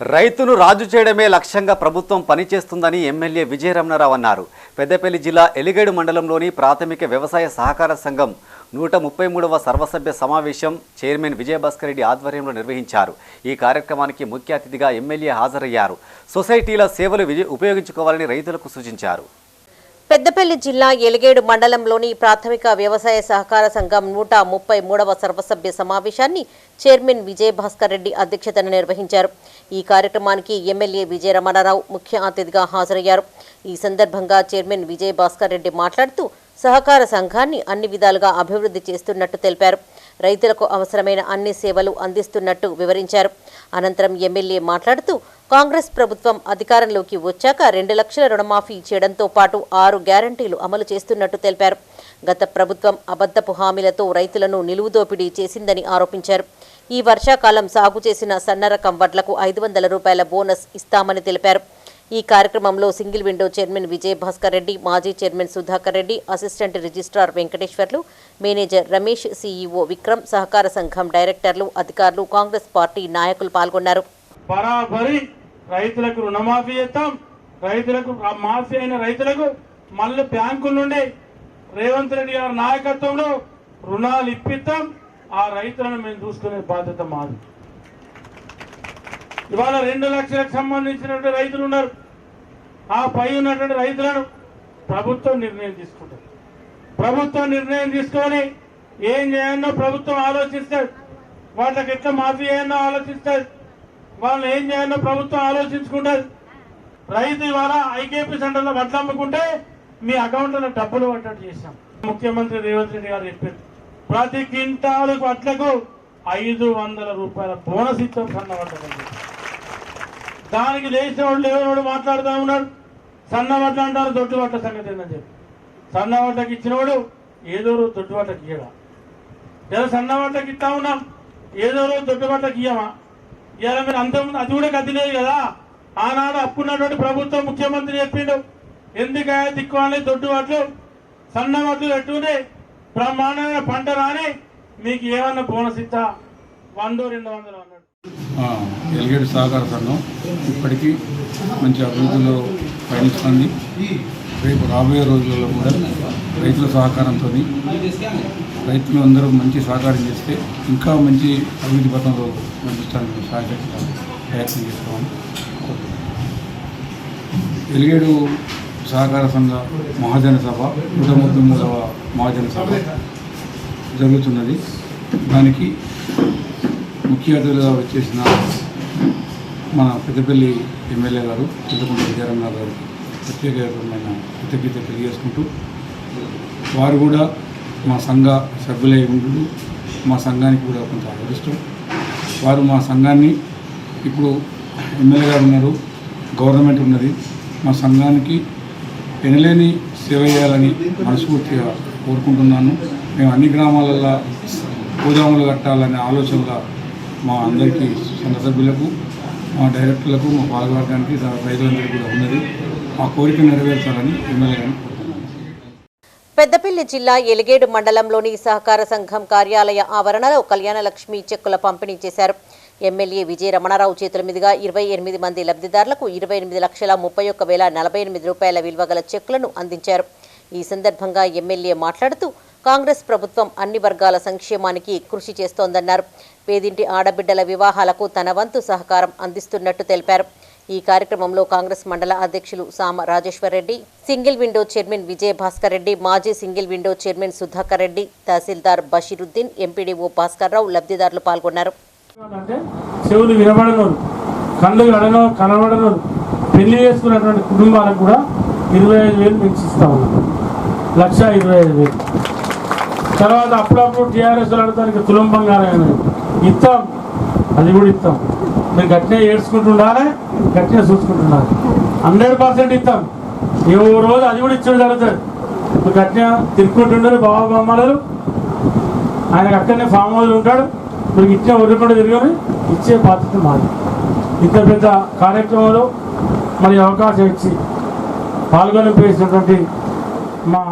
రైతును రాజు చేయడమే లక్ష్యంగా ప్రభుత్వం పనిచేస్తుందని ఎమ్మెల్యే విజయరమణారావు అన్నారు. పెద్దపల్లి జిల్లా ఎలిగేడు మండలంలోని ప్రాథమిక వ్యవసాయ సహకార సంఘం నూట ముప్పై మూడవ సర్వసభ్య సమావేశం చైర్మన్ విజయభాస్కర్ రెడ్డి ఆధ్వర్యంలో నిర్వహించారు. ఈ కార్యక్రమానికి ముఖ్య అతిథిగా ఎమ్మెల్యే హాజరయ్యారు. సొసైటీల సేవలు ఉపయోగించుకోవాలని రైతులకు సూచించారు. పెద్దపల్లి జిల్లా ఎలిగేడు మండలంలోని ప్రాథమిక వ్యవసాయ సహకార సంఘం నూట ముప్పై మూడవ సర్వసభ్య సమావేశాన్ని చైర్మన్ విజయభాస్కర్ రెడ్డి అధ్యక్షతన నిర్వహించారు. ఈ కార్యక్రమానికి ఎమ్మెల్యే విజయ రమణారావు ముఖ్య అతిథిగా హాజరయ్యారు. ఈ సందర్భంగా చైర్మన్ విజయభాస్కర్ రెడ్డి మాట్లాడుతూ సహకార సంఘాన్ని అన్ని విధాలుగా అభివృద్ధి చేస్తున్నట్టు తెలిపారు. రైతులకు అవసరమైన అన్ని సేవలు అందిస్తున్నట్టు వివరించారు. అనంతరం ఎమ్మెల్యే మాట్లాడుతూ కాంగ్రెస్ ప్రభుత్వం అధికారంలోకి వచ్చాక రెండు లక్షల రుణమాఫీ చేయడంతో పాటు ఆరు గ్యారంటీలు అమలు చేస్తున్నట్టు తెలిపారు. గత ప్రభుత్వం అబద్ధపు హామీలతో రైతులను నిలువుదోపిడీ చేసిందని ఆరోపించారు. ఈ వర్షాకాలం సాగు చేసిన సన్నరకం వడ్లకు ఐదు వందల రూపాయల బోనస్ ఇస్తామని తెలిపారు. ఈ కార్యక్రమంలో single window chairman Vijay Bhaskar Reddy మాజీ chairman Sudhakar Reddy assistant registrar Venkateswarlu manager Ramesh CEO Vikram సహకార సంఘం డైరెక్టర్లు అధికారులు కాంగ్రెస్ పార్టీ నాయకులు పాల్గొన్నారు. బరాబరి రైతులకు రుణమాఫీ చేస్తాం. రైతులకు మాఫీ అయిన రైతులకు మళ్ళీ బ్యాంకుల నుండి రేవంత్ రెడ్డి గారి నాయకత్వంలో రుణాలు ఇప్పిస్తాం. ఆ రైతులను మేము చూసుకునే బాధ్యత మాది. ఇవాళ రెండు లక్షలకు సంబంధించినటువంటి రైతులు ఉన్నారు. ఆ పై ఉన్నటువంటి రైతులను ప్రభుత్వం నిర్ణయం తీసుకుంటుంది. ప్రభుత్వం నిర్ణయం తీసుకొని ఏం చేయాలన్నా ప్రభుత్వం ఆలోచిస్తారు వాళ్ళకి ఎట్లా మాఫీ చేయాలో ఆలోచిస్తారు వాళ్ళు ఏం చేయాలో ప్రభుత్వం ఆలోచించుకుంటుంది. రైతు ఇవాళ ఐకేపీ సెంటర్లో వడ్లు అమ్ముకుంటే మీ అకౌంట్లో డబ్బులు పడ్డట్టు చేశాం. ముఖ్యమంత్రి రేవంత్ రెడ్డి గారు చెప్పారు ప్రతి క్వింటాలు వడ్లకు ఐదు వందల రూపాయల బోనస్ ఇచ్చాం సన్న వడ్లకు దానికి లేచిన వాళ్ళు ఎవరు మాట్లాడుతూ ఉన్నారు సన్నబట్ల అంటారు దొడ్డు సంగతి ఏందని చెప్పి. సన్నబట్లకి ఇచ్చినవాడు ఏదో రోజు దొడ్డు ఇయ్యడా? లేదా సన్నబట్లకి ఇస్తా ఉన్నాం ఏదో రోజు దొడ్డు ఇయ్యమా? ఇవాళ మీరు అంతకుముందు అది కూడా గతి కదా. ఆనాడు అప్పున్నటువంటి ప్రభుత్వం ముఖ్యమంత్రి చెప్పిండు ఎందుకయా దిక్కువాలి దొడ్డు వడ్లు సన్న వడ్లు పెట్టుకుని బ్రహ్మాండమైన పంట రాని మీకు ఏమన్నా బోనస్ ఇస్తా? వందో రెండు వందలు అన్నాడు. ఎలిగేడు సహకార సంఘం ఇప్పటికీ మంచి అభివృద్ధిలో పయనిస్తుంది. రేపు రాబోయే రోజులలో కూడా రైతుల సహకారంతో రైతులు అందరూ మంచి సహకారం చేస్తే ఇంకా మంచి అభివృద్ధి పథంలో నడిపించడానికి సహాయపడతాం ప్రయత్నం చేస్తామని ఎలిగేడు సహకార సంఘ మహాజన సభ నూట ముప్పై మూడవ మహాజన సభ జరుగుతున్నది. దానికి ముఖ్య అతిథులుగా వచ్చేసిన మన పెద్దపల్లి ఎమ్మెల్యే గారు చింతకుంట విజయరమణ గారు ప్రత్యేకమైన కృతజ్ఞత తెలియజేసుకుంటూ వారు కూడా మా సంఘ సభ్యులై ఉండు మా సంఘానికి కూడా కొంత అదృష్టం. వారు మా సంఘాన్ని ఇప్పుడు ఎమ్మెల్యే గారు ఉన్నారు గవర్నమెంట్ ఉన్నది. మా సంఘానికి ఎనలేని సేవ చేయాలని మనస్ఫూర్తిగా కోరుకుంటున్నాను. మేము అన్ని గ్రామాలలో గోదాములు కట్టాలనే ఆలోచనగా మా అందరికీ సంఘ సభ్యులకు మా డైరెక్టర్లకు మా పాల్గొనడానికి రైతులందరికీ కూడా ఉన్నది. మా కోరిక నెరవేర్చాలని ఎమ్మెల్యే గారిని పెద్దపల్లి జిల్లా ఎలిగేడు మండలంలోని సహకార సంఘం కార్యాలయ ఆవరణలో కళ్యాణలక్ష్మి చెక్కుల పంపిణీ చేశారు. ఎమ్మెల్యే విజయ రమణారావు చేతుల మీదుగా ఇరవై ఎనిమిది మంది లబ్ధిదారులకు ఇరవై ఎనిమిది లక్షల ముప్పై ఒక్క వేల నలభై ఎనిమిది రూపాయల విలువ గల చెక్కులను అందించారు. ఈ సందర్భంగా ఎమ్మెల్యే మాట్లాడుతూ కాంగ్రెస్ ప్రభుత్వం అన్ని వర్గాల సంక్షేమానికి కృషి చేస్తోందన్నారు. పేదింటి ఆడబిడ్డల వివాహాలకు తన వంతు సహకారం అందిస్తున్నట్టు తెలిపారు. ఈ కార్యక్రమంలో కాంగ్రెస్ మండల అధ్యక్షులు Sama Rajeshwarreddy single window chairman Vijaya Bhaskar Reddy మాజీ single window chairman Sudhakar Reddy tahsildar Basheeruddin MPDO Bhaskar Rao లబ్ధిదారులు పాల్గొన్నారు. చెవులు కళ్ళు పెళ్ళి చేసుకున్నటువంటి కుటుంబాలకు కూడా ఇరవై ఐదు వేలు పెంచిస్తా ఉన్నాం లక్ష ఇరవై ఐదు వేలు. తర్వాత అప్పుడప్పుడు టీఆర్ఎస్ ఆడటానికి తులంబంగానే ఇస్తాం అది కూడా ఇస్తాం మీరు గట్టిగా ఏడ్చుకుంటుండాలి గట్టినే చూసుకుంటుండాలి. హండ్రెడ్ పర్సెంట్ ఇస్తాం ఏ ఓ రోజు అది కూడా ఇచ్చేది జరుగుతుంది. మీరు గట్టిగా తిరుక్కుంటుండారు బాబా బొమ్మలు. ఆయనకు అక్కడనే ఫామ్ హౌస్ ఉంటాడు. మీకు ఒడ్డు ఒర్రకుండా తిరగని ఇచ్చే బాధ్యత మాది. ఇంత పెద్ద కార్యక్రమంలో మరి అవకాశం ఇచ్చి పాల్గొనిపేసినటువంటి మా